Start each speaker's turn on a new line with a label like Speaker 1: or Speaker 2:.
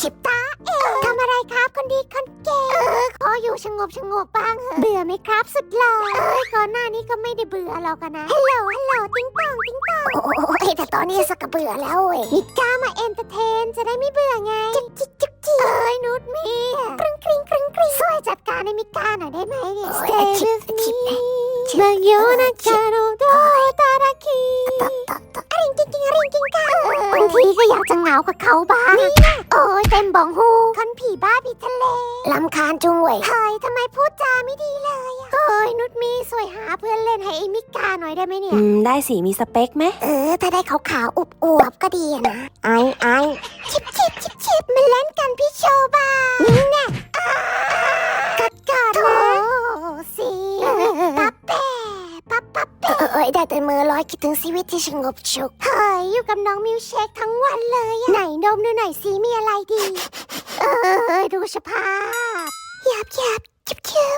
Speaker 1: ชิปตาเองทำอะไรครับคนดีคนเก่งเออขออยู่สงบสงบบ้างเหอะเบื่อไหมครับสุดหล่อเอ้ก่อนหน้านี้ก็ไม่ได้เบื่อหรอกนะฮัลโหลฮัลโหลติ๊งต่องติ๊งต่องโอ้ยแต่ตอนนี้สักเบื่อแล้วเว้ยิก้ามาเอนเตอร์เทนจะได้ไม่เบื่อไงจิ๊กจิ๊กจิกจิกเอ้ยนุชมีกริ๊งคริ๊งคริ๊งคริ๊งช่วยจัดการให้มิก้าหน่อยได้ไหมเนี่ย Stay with าโยนะจารุด อยากจะเหงากับเขาบ้างนี่นะโอ้ยเต็มบองฮูคนผีบ้าผีทะเลลำคาญจุงเว้ยเฮ้ยทำไมพูดจาไม่ดีเลยอะเฮ้ยนุชมีสวยหาเพื่อนเล่นให้ไอ้มิกาหน่อยได้ไหมเนี่ย
Speaker 2: อืม ได้สิมีสเปคไหม
Speaker 1: เออ ถ้าได้ขาวขาวๆอุบอวบๆก็ดีอะนะ ไอไอชิบชิบชิบชิบมาเล่นกันพี่โชว์บ้านี่แน่อ่ากัดกัดนะโอ้สิปั๊บแปะปั๊บปั๊บแปะเอ้ยได้แต่มือลอยคิดถึงชีวิตที่สงบสุขเฮ้ ยอยู่กับน้องมิวเชคทั้งวันเลยอะไหนดมดูหน่อยสิมีอะไรดี เออ ดูสภาพยับยับชิบชิบ